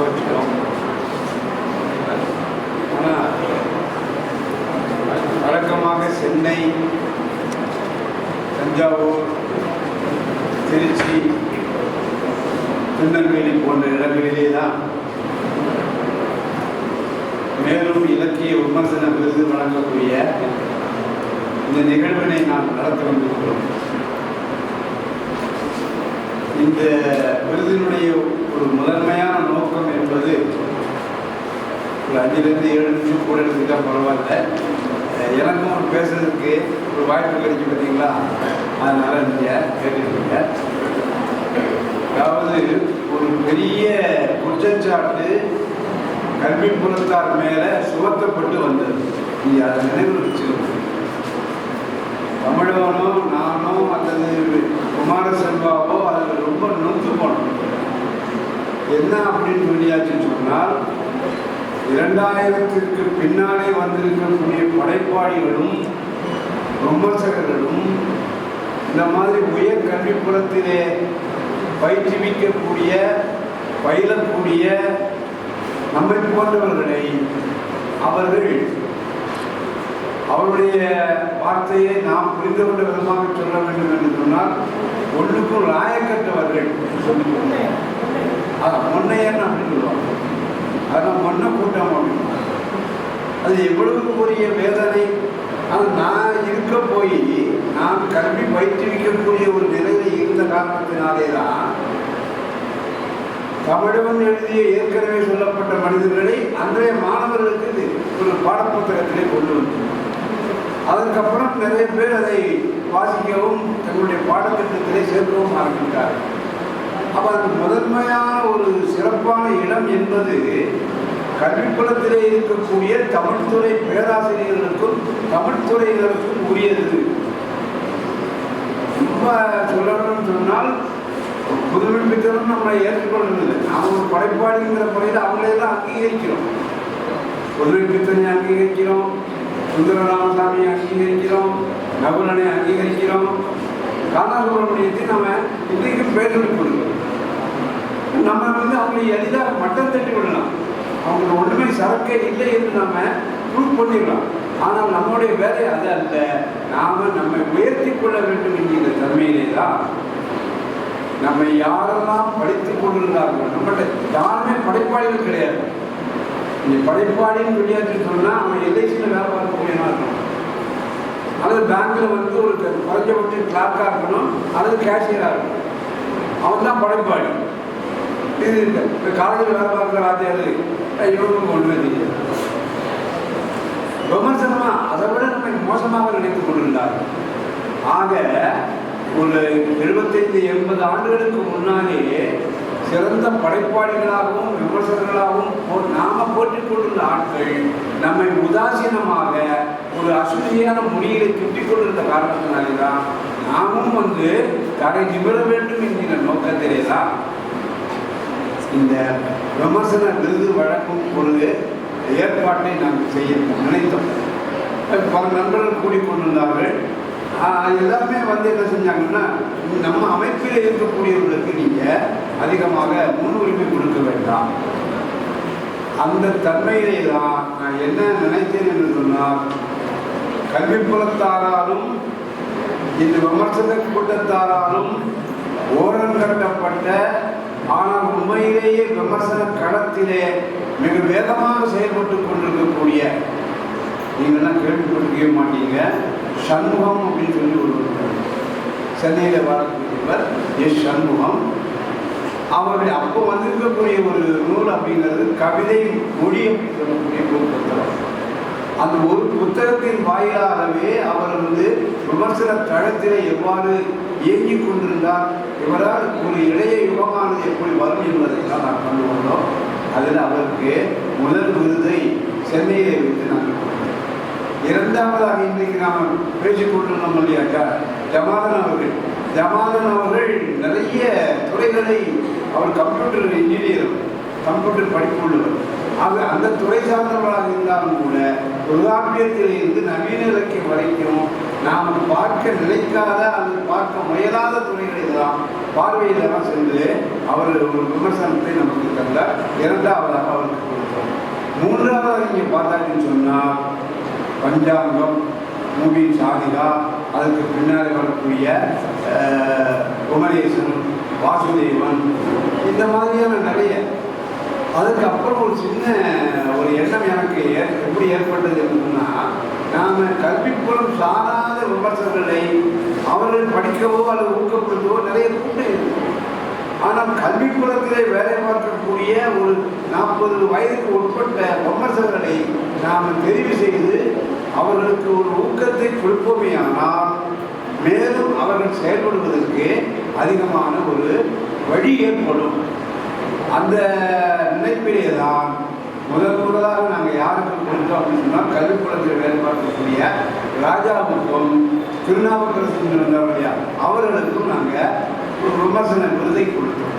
வச்சிட்டோம் ஆனால் வழக்கமாக சென்னை தஞ்சாவூர் திருச்சி திருநெல்வேலி போன்ற இடங்களிலே தான் மேலும் இலக்கிய விமர்சன விருது வழங்கக்கூடிய இந்த நிகழ்வினை நாம் நடத்தி கொண்டிருக்கிறோம் இந்த விருதினுடைய ஒரு முதன்மையான நோக்கம் என்பது ஒரு அஞ்சுலேருந்து ஏழு நிமிஷம் கூட எடுத்துக்கிட்டால் பரவாயில்ல. எனக்கும் ஒரு பேசுறதுக்கு ஒரு வாய்ப்பு கிடைக்கும் பார்த்தீங்களா? அதனால நீங்கள் கேட்டுருக்கீங்க அதாவது ஒரு பெரிய குற்றச்சாட்டு கல்வி புலத்தார் மேலே சுமத்தப்பட்டு வந்தது. நீங்கள் அதை நினைவு வச்சுக்கணும் தமிழவனோ நானோ அல்லது குமாரசெல்வாவோ ரொம்ப நொந்து போனோம். என்ன அப்படின்னு சொல்லியாச்சுன்னு சொன்னால் இரண்டாயிரத்திற்கு பின்னாலே வந்திருக்கக்கூடிய படைப்பாளிகளும் விமர்சகர்களும் இந்த மாதிரி உயர் கல்விப்புறத்திலே பயிற்றுவிக்கக்கூடிய பயிலக்கூடிய நம்மை போன்றவர்களை அவர்கள் அவருடைய வார்த்தையை நாம் புரிந்து கொண்ட விதமாக சொல்ல வேண்டும் என்று சொன்னால் ஒன்றுக்கும் லாயக்கற்றவர்கள் அது முன்னையன்னு அப்படின்னு சொல்லுவாங்க. அதான் மொன்ன கூட்டம் அப்படின்னு அது எவ்வளவு பெரிய வேதனை. ஆனால் நான் இருக்க போய் நான் கல்வி பயிற்றுவிக்கக்கூடிய ஒரு நிலையில் இருந்த காரணத்தினாலே தான் தமிழவன் எழுதிய ஏற்கனவே சொல்லப்பட்ட மனிதர்களை அன்றைய மாணவர்களுக்கு ஒரு பாடப்புத்தகத்திலே கொண்டு வந்து அதற்கப்புறம் நிறைய பேர் அதை வாசிக்கவும் தங்களுடைய பாடத்திட்டத்திலே சேர்க்கவும் ஆரம்பித்தார்கள். அப்போ அது முதன்மையான ஒரு சிறப்பான இடம் என்பது கல்விக்குளத்திலே இருக்கக்கூடிய தமிழ்துறை பேராசிரியர்களுக்கும் தமிழ்துறையினருக்கும் உரியது. ரொம்ப சொல்லணும்னு சொன்னால் புதுமை பெற்றவரும் நம்மளை ஏற்றுக்கொள்ளவில்லை நாம் ஒரு படைப்பாளிங்கிற முறையில் அவங்களே தான் அங்கீகரிக்கிறோம். புதுமை அங்கீகரிக்கிறோம். சுந்தரராமசாமியை அங்கீகரிக்கிறோம் நகுலனை அங்கீகரிக்கிறோம். காலாசுப்ரமணியத்தை நம்ம இன்றைக்கும் பேருக்கு கொடுக்கணும் நம்ம வந்து அவங்களை எளிதாக மட்டம் தட்டி விடலாம். அவங்களுக்கு ஒன்றுமே சரக்கே இல்லை என்று நம்ம ப்ரூவ் பண்ணிடலாம். ஆனால் நம்முடைய வேலை அது அல்ல. நாம நம்மை உயர்த்தி கொள்ள வேண்டும் என்கிற தன்மையிலே தான் நம்மை யாரெல்லாம் படித்துக் கொண்டிருந்தார்கள் நம்மகிட்ட யாருமே படைப்பாளிகள் கிடையாது. நீ படைப்பாளின்னு வெளியாட்டு சொன்னா அவன் எல்ஐசியில் வேலை பார்க்கக்கூடியவனா இருக்கணும் அல்லது பேங்க்கில் வந்து ஒரு குறைஞ்சபட்சம் கிளார்க்காக இருக்கணும் அல்லது கேஷியராக இருக்கணும். அவன் தான் படைப்பாளி. இது இல்லை இப்போ காலேஜில் வேலை பார்க்குற வாத்தியார் இவனுக்கு ஒன்றுமே தெரியாது விமர்சனமாக அதை விட நம்ம மோசமாக நினைத்துக் கொண்டிருந்தார். ஆக ஒரு எழுபத்தைந்து எண்பது ஆண்டுகளுக்கு முன்னாலேயே சிறந்த படைப்பாளிகளாகவும் விமர்சகர்களாகவும் போ- நாம போற்றிக் கொண்டிருந்த ஆட்கள் நம்மை உதாசீனமாக ஒரு அசுதியான முடியில திட்டிக் கொண்டிருந்த காரணத்தினாலே தான் நாமும் வந்து தடை நிமிர வேண்டும் என்கிற நோக்கத்திலே தான் இந்த விமர்சன விருது வழங்கும் பொழுது ஏற்பாட்டை நாம் செய்ய நினைத்தோம். பல நண்பர்கள் கூடிக்கொண்டிருந்தார்கள் எல்லாமே எல்லாருமே வந்து என்ன செஞ்சாங்கன்னா நம்ம அமைப்பில் இருக்கக்கூடியவர்களுக்கு நீங்கள் அதிகமாக முன்னுரிமை கொடுக்க வேண்டாம். அந்த தன்மையிலே தான் நான் என்ன நினைத்தேன் என்று சொன்னால் கல்வி புலத்தாராலும் இந்த விமர்சன கூட்டத்தாராலும் ஓரங்கட்டப்பட்ட ஆனால் உண்மையிலேயே விமர்சன களத்திலே மிக வேகமாக செயல்பட்டு கொண்டிருக்கக்கூடிய நீங்கள்லாம் கேள்விப்பட்டிருக்க மாட்டீங்க சண்முகம் அப்படின்னு சொல்லி ஒரு சென்னையில் வரக்கூடியவர் எஸ் சண்முகம். அவருடைய அப்போ வந்திருக்கக்கூடிய ஒரு நூல் அப்படிங்கிறது கவிதை மொழி அப்படின்னு சொல்லக்கூடிய நூல் புத்தகம். அந்த ஒரு புத்தகத்தின் வாயிலாகவே அவர் வந்து விமர்சன தளத்தில் எவ்வாறு இயங்கி கொண்டிருந்தார் இவரால் ஒரு இளைய யுகமானது எப்படி வரும் என்பதைத்தான் நான் கொண்டு வந்தோம் அதில் அவருக்கு முதல் விருதை சென்னையிலே வைத்து நாங்கள் கொடுத்தோம். இரண்டாவதாக இன்றைக்கு நாம் பேசிக் கொண்டிருந்தோம் இல்லையாக்கா ஜமாதன் அவர்கள். ஜமாதன் அவர்கள் நிறைய துறைகளை அவர் கம்ப்யூட்டர் இன்ஜினியர் கம்ப்யூட்டர் படிப்புள்ளவர். ஆக அந்த துறை சார்ந்தவர்களாக இருந்தாலும் கூட தொல்காப்பியத்தில் நவீன இலக்கியம் வரைக்கும் நாம் பார்க்க நினைக்காத அல்லது பார்க்க முயலாத துறைகளை தான் பார்வையிலாம் சென்று அவர் ஒரு விமர்சனத்தை நமக்கு தந்தார் இரண்டாவதாக அவருக்கு கொடுத்தோம். மூன்றாவதாக நீங்கள் பார்த்தாங்கன்னு சொன்னால் பஞ்சாங்கம். மூவின் சாதிகா அதற்கு பின்னாடி வரக்கூடிய குமரேசன் வாசுதேவன் இந்த மாதிரியான நிறைய. அதுக்கப்புறம் ஒரு சின்ன ஒரு எண்ணம் எனக்கு எப்படி ஏற்பட்டது என்னன்னா நாம் கல்விப்புறம் சாராத விமர்சனங்களை அவர்கள் படிக்கவோ அல்லது ஊக்கப்படுத்தவோ நிறைய உண்டு. ஆனால் கல்விப்புறத்திலே வேலை பார்க்கக்கூடிய ஒரு நாற்பது வயதுக்கு உட்பட்ட விமர்சகர்களை நாம் தெரிவு செய்து அவர்களுக்கு ஒரு ஊக்கத்தை கொடுப்போமேயானால் மேலும் அவர்கள் செயல்படுவதற்கு அதிகமான ஒரு வழி ஏற்படும். அந்த நினைப்பிலே தான் முதல் முதலாக நாங்கள் யாருக்கு கொடுத்தோம் அப்படின்னு சொன்னால் கல்விக்குளத்தில் வேலை பார்க்கக்கூடிய ராஜாவுக்கும் திருநாவுக்கரசு இருந்தார் அவர்களுக்கும் நாங்கள் ஒரு விமர்சன விருதை கொடுத்தோம்.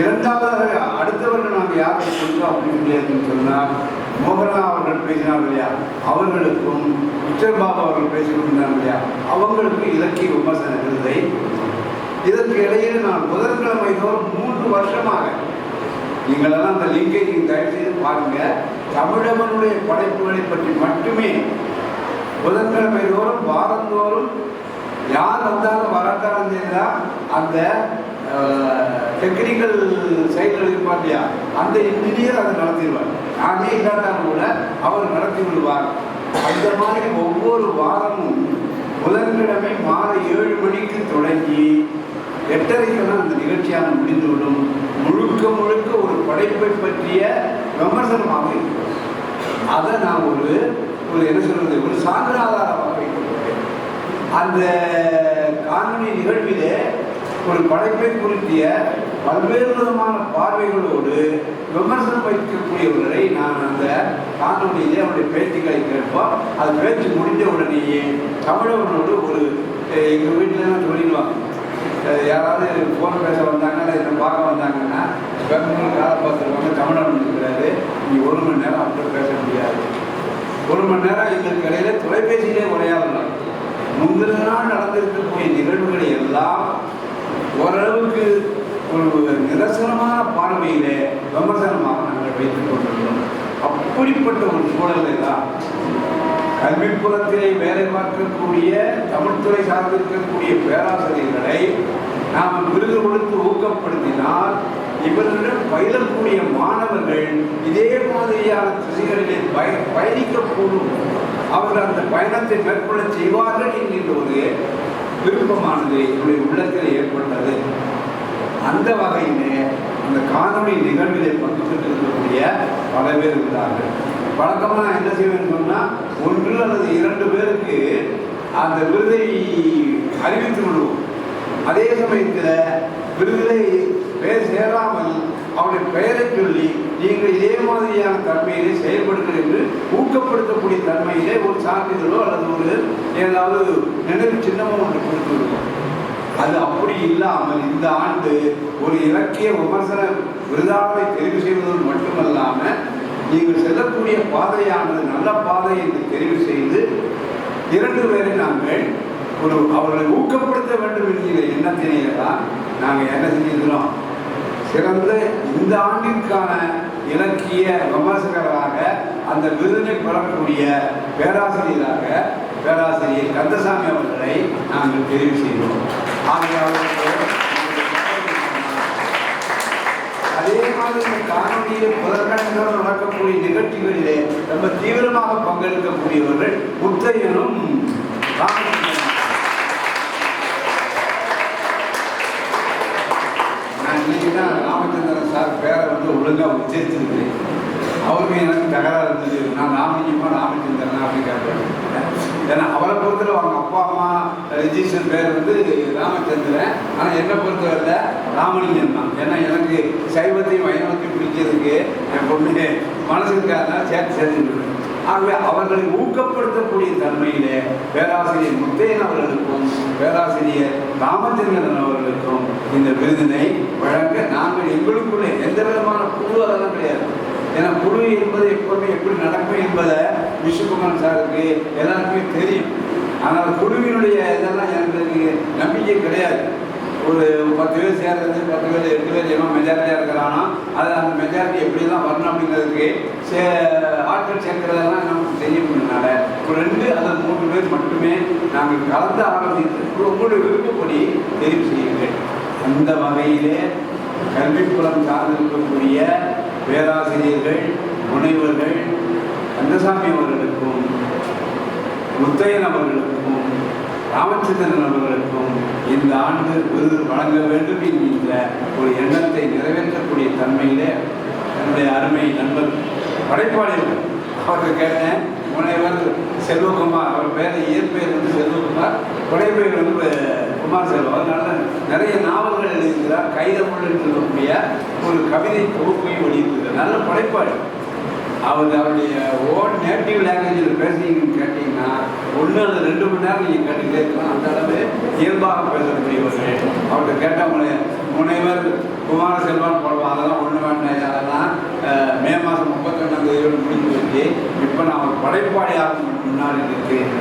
இரண்டாவதாக அடுத்தவர்கள் நாங்கள் யாருக்கு கொடுத்தோம் அப்படின்னு சொல்லி சொன்னால் மோகனா அவர்கள் பேசினார் இல்லையா? அவர்களுக்கும் விக்டர் அவர்கள் பேசிக்கொண்டிருந்தார் இல்லையா? அவங்களுக்கு இலக்கிய விமர்சன விருதை இதற்கு இடையில் நான் புதன்கிழமை தோறும் மூன்று வருஷமாக நீங்களெல்லாம் அந்த லிங்கை நீங்கள் தயவு செய்து பாருங்க. தமிழவனுடைய படைப்புகளை பற்றி மட்டுமே புதன்கிழமை தோறும் வாரந்தோறும் யார் வந்தாலும் வராட்டாலும் செய்தால் அந்த டெக்னிக்கல் சைடில் இருப்பார் இல்லையா அந்த இன்ஜினியர் அதை நடத்திடுவார். நானே இல்லாட்டாலும் கூட அவர் நடத்தி விடுவார். அந்த மாதிரி ஒவ்வொரு வாரமும் புதன்கிழமை மாலை ஏழு மணிக்கு தொடங்கி எட்டரைக்கெல்லாம் அந்த நிகழ்ச்சியான முடிந்துவிடும். முழுக்க முழுக்க ஒரு படைப்பை பற்றிய விமர்சனமாக இருக்கும். அதை நான் ஒரு ஒரு என்ன சொல்றது ஒரு சான்று ஆதாரமாக அந்த காணொலி நிகழ்விலே ஒரு படைப்பை குறித்திய பல்வேறு விதமான பார்வைகளோடு விமர்சனம் வைக்கக்கூடியவர்களை நான் அந்த காணொலியிலே அவருடைய பேச்சுக்களை கேட்போம். அது பேச்சு முடிந்த உடனேயே தமிழவனோடு ஒரு எங்கள் வீட்டில் வீட்டிலலாம் சொல்லிடுவாங்க. யாராவது ஃபோன் பேச வந்தாங்கன்னா இல்லை பார்க்க வந்தாங்கன்னா பெங்களூர் காலை பார்த்துருவாங்க தமிழன் இருக்கிறாரு. நீ ஒரு மணி நேரம் அப்படி பேச முடியாது. ஒரு மணி நேரம் இதற்கு இடையில தொலைபேசியிலே உரையாடலாம். ஒரு ஒரு நிதர்சனமான பார்வையிலே விமர்சனமாக நாங்கள் வைத்துக் கொண்டிருக்கிறோம். அப்படிப்பட்ட ஒரு சூழலை தான் கல்விப்புறத்திலே வேலை பார்க்கக்கூடிய தமிழ்துறை சார்ந்திருக்கக்கூடிய பேராசிரியர்களை நாம் விருது கொடுத்து ஊக்கப்படுத்தினால் இவர்களிடம் பயிலக்கூடிய மாணவர்கள் இதே மாதிரியான திசைகளிலே பய பயணிக்கக்கூடும் அவர்கள் அந்த பயணத்தை மேற்கொள்ள செய்வார்கள் என்கின்ற ஒரு விருப்பமானது என்னுடைய உள்ளத்தில் ஏற்பட்டது. அந்த வகையிலே அந்த காணொளி நிகழ்விலே பங்கு பெற்றிருக்கக்கூடிய பல பேர் இருந்தார்கள். வழக்கமாக நான் என்ன செய்வேன் சொன்னால் ஒன்று அல்லது இரண்டு பேருக்கு அந்த விருதை அறிவித்து விடுவோம். அதே சமயத்தில் விருதை பேர் சேராமல் அவருடைய பெயரை சொல்லி நீங்கள் இதே மாதிரியான தன்மையிலே செயல்படுங்கள் என்று ஊக்கப்படுத்தக்கூடிய தன்மையிலே ஒரு சான்றிதழோ அல்லது ஒரு ஏதாவது நினைவு சின்னமோ ஒன்று கொடுத்து விடுவோம். அது அப்படி இல்லாமல் இந்த ஆண்டு ஒரு இலக்கிய விமர்சன விருதாவை தெரிவு செய்வதோடு மட்டுமல்லாமல் நீங்கள் செல்லக்கூடிய பாதையானது நல்ல பாதை என்று தெரிவு செய்து இரண்டு பேரை நாங்கள் ஒரு அவர்களை ஊக்கப்படுத்த வேண்டும் என்கிற எண்ணத்தினையே தான் நாங்கள் என்ன செஞ்சிருக்கிறோம்? சிறந்த இந்த ஆண்டிற்கான இலக்கிய விமர்சகராக அந்த விருதினை பெறக்கூடிய பேராசிரியராக பேராசிரியர் கந்தசாமி அவர்களை நாங்கள் தெரிவு செய்தோம். அதே மாதிரி இந்த காணொலியில் முதற்கட்டங்கள் நடக்கக்கூடிய நிகழ்ச்சிகளிலே ரொம்ப தீவிரமாக பங்கெடுக்கக்கூடியவர்கள் புத்தையனும் நான் இன்னைக்கு தான் ராமச்சந்திரன் சார் பேரை வந்து ஒழுங்காக உச்சரித்திருக்கிறேன் அவருக்கு எனக்கு தகராறு இருந்தது. நான் ராமலிங்கமா தரேன் அப்படின்னு ஏன்னா அவரை பொறுத்தவரை அவங்க அப்பா அம்மா ரிஜிஸ்டர் பேர் வந்து ராமச்சந்திரன். ஆனால் என்னை பொறுத்தவரை ராமலிங்கம் தான். ஏன்னா எனக்கு சைவத்தையும் வைணவத்தையும் பிடிக்கிறதுக்கு என் பொண்ணு மனசுக்காக சேர்த்து சேர்த்து ஆகவே அவர்களை ஊக்கப்படுத்தக்கூடிய தன்மையிலே பேராசிரியர் முத்தையன் அவர்களுக்கும் பேராசிரியர் ராமச்சந்திரன் அவர்களுக்கும் இந்த விருதினை வழங்க நாங்கள் எங்களுக்குள்ளே எந்த விதமான குழு அதெல்லாம் கிடையாது. ஏன்னா குழு என்பது எப்பவுமே எப்படி நடக்கும் என்பதை விஸ்வகுமார் சாருக்கு எல்லாருக்குமே தெரியும். ஆனால் குழுவினுடைய இதெல்லாம் எனக்கு நம்பிக்கை கிடையாது. ஒரு பத்து பேர் சேர்றது பத்து பேர் எட்டு பேர் எவ்வளோ மெஜாரிட்டியாக இருக்கிறானா அது அந்த மெஜாரிட்டி எப்படிலாம் வரணும் அப்படிங்கிறதுக்கு சே ஆட்கள் சேர்க்கிறதெல்லாம் நமக்கு செய்ய முடியனால ஒரு ரெண்டு அல்லது மூன்று பேர் மட்டுமே நாங்கள் கலந்து ஆரம்பித்து உங்களுடைய விருப்பப்படி தெரிவு செய்யுங்கள். அந்த வகையிலே கல்விக்குளம் சார்ந்திருக்கக்கூடிய பேராசிரியர்கள் முனைவர்கள் கந்தசாமி அவர்களுக்கும் முத்தையன் அவர்களுக்கும் ராமச்சந்திரன் அவர்களுக்கும் இந்த ஆண்டு விருது வழங்க வேண்டும் என்கின்ற ஒரு எண்ணத்தை நிறைவேற்றக்கூடிய தன்மையிலே என்னுடைய அருமை நண்பர் படைப்பாளிகள் அவருக்கு கேட்டேன். முனைவர் செல்வகுமார் அவர் பேர் இயற்பெயர் வந்து செல்வகுமார் புனைப்பெயர் வந்து குமார் செல்வம் அதனால நிறைய நாவல்கள் எழுதியிருக்கிறார். கைதமிழ் இருக்கக்கூடிய சொல்லக்கூடிய ஒரு கவிதை தொகுப்பையும் வெளியிட்டிருக்கிறார். நல்ல படைப்பாளி. அவர் அவருடைய ஓன் நேட்டிவ் லாங்குவேஜில் பேசுறீங்கன்னு கேட்டிங்கன்னா ஒன்று அல்லது ரெண்டு மணி நேரம் நீங்கள் கேட்டுக்கிட்டே இருக்கலாம் அந்த அளவு இயல்பாக பேசக்கூடியவர்கள். அவர்கிட்ட கேட்டவங்களே முனைவர் குமார செல்வான் போடுவோம் அதெல்லாம் ஒன்று வேண்டாம். அதெல்லாம் மே மாதம் முப்பத்தொன்னாம் தேதியோடு முடிஞ்சு வச்சு இப்போ நான் படைப்பாளியாக முன்னாடி இருக்கிறேன்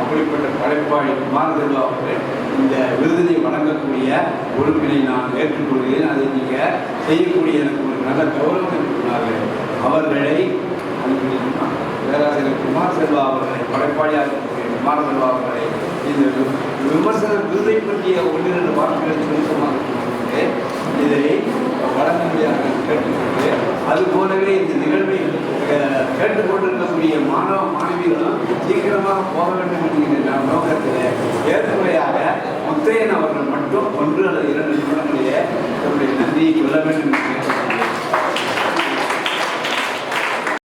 அப்படிப்பட்ட படைப்பாளி குமார செல்வா அவர்கள் இந்த விருதினை வழங்கக்கூடிய பொறுப்பினை நான் ஏற்றுக்கொள்கிறேன். அதை நீங்கள் செய்யக்கூடிய எனக்கு ஒரு நல்ல கௌரவம் இருக்கிறார்கள் அவர்களை அனுப்பினா பேராசிரியர் குமார் செல்வா அவர்களை படைப்பாளியாக இருக்கக்கூடிய குமார் செல்வா அவர்களை இந்த விமர்சன விருதை பற்றிய ஒன்று இரண்டு வார்த்தைகள்